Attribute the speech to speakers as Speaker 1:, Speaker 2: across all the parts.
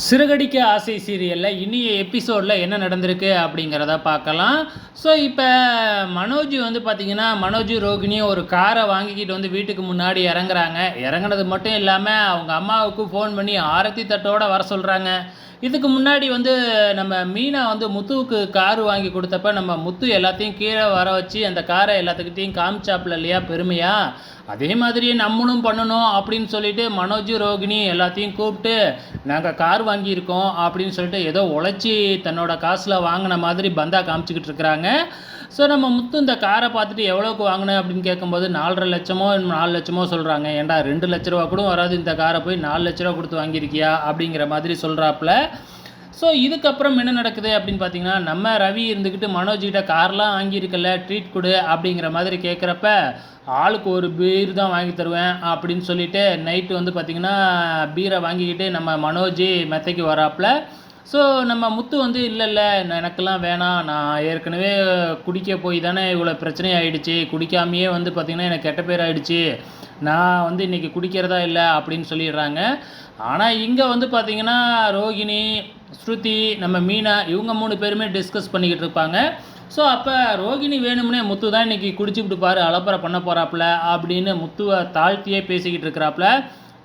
Speaker 1: சிறுகடிக்க ஆசை சீரியலில் இனிய எபிசோடில் என்ன நடந்திருக்கு அப்படிங்கிறத பார்க்கலாம். ஸோ இப்போ மனோஜ் வந்து பார்த்திங்கன்னா மனோஜ் ரோகிணியும் ஒரு காரை வாங்கிக்கிட்டு வந்து வீட்டுக்கு முன்னாடி இறங்குறாங்க. இறங்குனது மட்டும் இல்லாமல் அவங்க அம்மாவுக்கு ஃபோன் பண்ணி ஆரத்தி தட்டோட வர சொல்கிறாங்க இதுக்கு முன்னாடி வந்து நம்ம மீனா வந்து முத்துவுக்கு கார் வாங்கி கொடுத்தப்ப நம்ம முத்து எல்லாத்தையும் கீழே வர வச்சு அந்த காரை எல்லாத்துக்கிட்டையும் காமிச்சாப்புல இல்லையா பெருமையாக அதே மாதிரி நம்மளும் பண்ணணும் அப்படின்னு சொல்லிட்டு மனோஜ் ரோகிணி எல்லாத்தையும் கூப்பிட்டு நாங்கள் கார் வாங்கியிருக்கோம் அப்படின்னு சொல்லிட்டு ஏதோ உழைச்சி தன்னோட காசில் வாங்கின மாதிரி பந்தா காமிச்சிக்கிட்டு இருக்கிறாங்க. ஸோ நம்ம முத்து இந்த காரை பார்த்துட்டு எவ்வளோக்கு வாங்கினேன் அப்படின்னு கேட்கும்போது நாலரை லட்சமோ நாலு லட்சமோ சொல்கிறாங்க ஏன்டா ரெண்டு லட்ச ரூபா கூட வராது இந்த காரை போய் நாலு லட்ச ரூபா கொடுத்து வாங்கியிருக்கியா? அப்படிங்கிற மாதிரி சொல்கிறாப்புல ஸோ இதுக்கப்புறம் என்ன நடக்குது அப்படின்னு பார்த்தீங்கன்னா நம்ம ரவி இருந்துக்கிட்டு மனோஜ்கிட்ட கார்லாம் வாங்கியிருக்கல ட்ரீட் கொடு அப்படிங்கிற மாதிரி கேட்குறப்ப ஆளுக்கு ஒரு பீர் தான் வாங்கி தருவேன் அப்படின்னு சொல்லிட்டு நைட்டு வந்து பார்த்திங்கன்னா பீரை வாங்கிக்கிட்டு நம்ம மனோஜ் மெத்தைக்கு வராப்புல ஸோ நம்ம முத்து வந்து இல்லை இல்லை எனக்கெல்லாம் வேணாம். நான் ஏற்கனவே குடிக்க போய் தானே இவ்வளோ பிரச்சனை ஆயிடுச்சு. குடிக்காமையே வந்து பார்த்திங்கன்னா எனக்கு கெட்ட பேர் ஆகிடுச்சி நான் வந்து இன்றைக்கி குடிக்கிறதா இல்லை அப்படின்னு சொல்லிடுறாங்க. ஆனால் இங்கே வந்து பார்த்திங்கன்னா ரோகிணி ஸ்ருதி நம்ம மீனா இவங்க மூணு பேருமே டிஸ்கஸ் பண்ணிக்கிட்டு இருப்பாங்க. ஸோ அப்போ ரோகிணி வேணும்னே முத்து தான் இன்றைக்கி குடிச்சுக்கிட்டு பாரு அலப்பறை பண்ண போகிறாப்புல அப்படின்னு முத்துவை தாழ்த்தியே பேசிக்கிட்டு இருக்கிறாப்புல.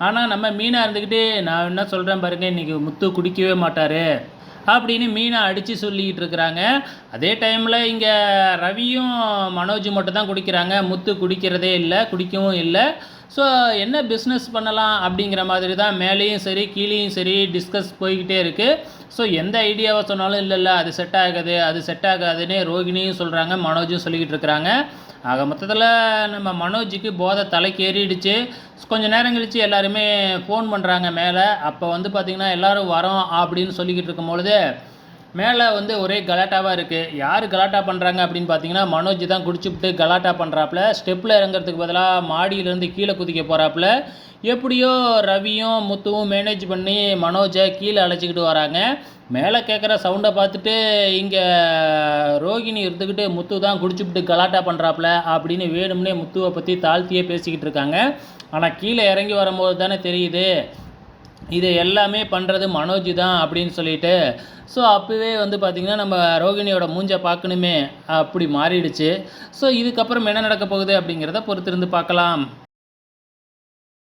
Speaker 1: ஆனால் நம்ம மீனாக இருந்துக்கிட்டு நான் என்ன சொல்கிறேன் பாருங்க இன்றைக்கி முத்து குடிக்கவே மாட்டார் அப்படின்னு மீனா அடித்து சொல்லிக்கிட்டு இருக்கிறாங்க. அதே டைமில் இங்கே ரவியும் மனோஜ் மட்டும் தான் குடிக்கிறாங்க. முத்து குடிக்கிறதே இல்லை குடிக்கவும் இல்லை. ஸோ என்ன பிஸ்னஸ் பண்ணலாம் அப்படிங்கிற மாதிரி தான் மேலேயும் சரி கீழேயும் சரி டிஸ்கஸ் போய்கிட்டே இருக்குது ஸோ எந்த ஐடியாவை சொன்னாலும் இல்லை இல்லை அது செட் ஆகாது அது செட் ஆகாதுன்னு ரோகிணியும் சொல்கிறாங்க மனோஜும் சொல்லிக்கிட்டு இருக்கிறாங்க. ஆக மொத்தத்தில் நம்ம மனோஜுக்கு போதை தலைக்கு ஏறிடுச்சு நேரம் கழித்து எல்லாருமே ஃபோன் பண்ணுறாங்க மேலே. அப்போ வந்து பார்த்திங்கன்னா எல்லோரும் வரோம் அப்படின்னு சொல்லிக்கிட்டு இருக்கும்பொழுது மேலே வந்து ஒரே கலாட்டாவாக இருக்குது யார் கலாட்டா பண்ணுறாங்க அப்படின்னு பார்த்தீங்கன்னா மனோஜ் தான் குடிச்சுப்பிட்டு கலாட்டா பண்ணுறாப்புல ஸ்டெப்பில் இறங்குறதுக்கு பதிலாக மாடியிலேருந்து கீழே குதிக்க போகிறாப்புல எப்படியோ ரவியும் முத்துவும் மேனேஜ் பண்ணி மனோஜை கீழே அழைச்சிக்கிட்டு வராங்க. மேலே கேட்குற சவுண்டை பார்த்துட்டு இங்கே ரோகிணி இருந்துக்கிட்டு முத்து தான் குடிச்சுப்பிட்டு கலாட்டா பண்ணுறாப்புல அப்படின்னு வேணும்னே முத்துவை பற்றி தாழ்த்தியே பேசிக்கிட்டு இருக்காங்க. ஆனால் கீழே இறங்கி வரும்போது தானே தெரியுது. இது எல்லாமே பண்ணுறது மனோஜ் தான் அப்படின்னு சொல்லிட்டு ஸோ அப்போவே வந்து பார்த்திங்கன்னா நம்ம ரோகிணியோட மூஞ்சை பார்க்கணுமே அப்படி மாறிடுச்சு. ஸோ இதுக்கப்புறம் என்ன நடக்க போகுது அப்படிங்கிறத பொறுத்திருந்து பார்க்கலாம்